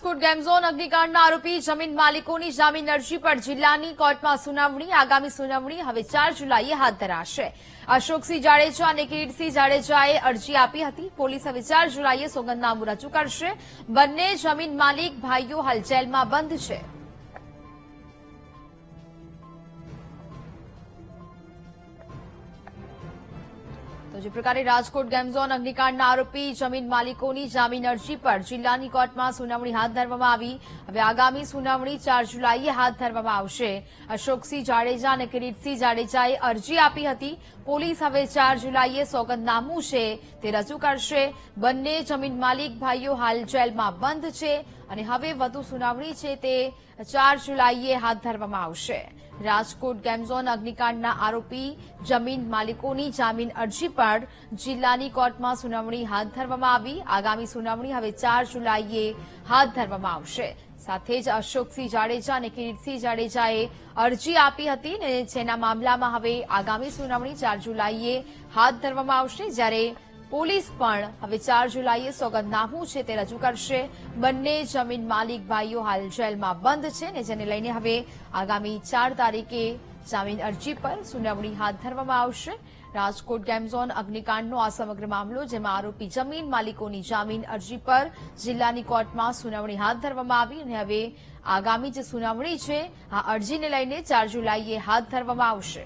Rajkot game zone અગ્નિકાંડના આરોપી જમીન માલિકોની જામીન અરજી પર જિલ્લાની કોર્ટમાં સુનાવણી, આગામી સુનાવણી હવે ચાર જુલાઈએ હાથ ધરાશે. અશોકસિંહ જાડેજા અને કિરીટસિંહ જાડેજાએ અરજી આપી હતી. પોલીસ હવે ચાર જુલાઈએ સોગંદનામું રજૂ કરશે. બંને જમીન માલિક ભાઈઓ હાલ જેલમાં બંધ છે. જે પ્રકારે રાજકોટ ગેમઝોન અગ્નિકાંડના આરોપી જમીન માલિકોની જામીન અરજી પર જિલ્લાની કોર્ટમાં સુનાવણી હાથ ધરવામાં આવી. હવે આગામી સુનાવણી ચાર જુલાઈએ હાથ ધરવામાં આવશે. અશોકસિંહ જાડેજા અને કિરીટસિંહ જાડેજાએ અરજી આપી હતી. પોલીસ હવે ચાર જુલાઈએ સોગંદનામું છે તે રજૂ કરશે. બંને જમીન માલિક ભાઈઓ હાલ જેલમાં બંધ છે. અને હવે વધુ સુનાવણી છે તે ચાર જુલાઈએ હાથ ધરવામાં આવશે. રાજકોટ ગેમઝોન અગ્નિકાંડના આરોપી જમીન માલિકોની જામીન અરજી પર જિલ્લાની કોર્ટમાં સુનાવણી હાથ ધરવામાં આવી. આગામી સુનાવણી હવે ચાર જુલાઈએ હાથ ધરવામાં આવશે. સાથે જ અશોકસિંહ જાડેજા અને કિરીટસિંહ જાડેજાએ અરજી આપી હતી ને જેના મામલામાં હવે આગામી સુનાવણી ચાર જુલાઈએ હાથ ધરવામાં આવશે જ્યારે પોલીસ પણ હવે ચાર જુલાઈએ સોગંદનામું છે તે રજૂ કરશે. બંને જમીન માલિક ભાઈઓ હાલ જેલમાં બંધ છે ને જેને લઈને હવે આગામી ચાર તારીખે જામીન અરજી પર સુનાવણી હાથ ધરવામાં આવશે. રાજકોટ ગેમ ઝોન અગ્નિકાંડનો આ સમગ્ર મામલો જેમાં આરોપી જમીન માલિકોની જામીન અરજી પર જિલ્લાની કોર્ટમાં સુનાવણી હાથ ધરવામાં આવી અને હવે આગામી જે સુનાવણી છે, આ અરજીને લઈને ચાર જુલાઈએ હાથ ધરવામાં આવશે.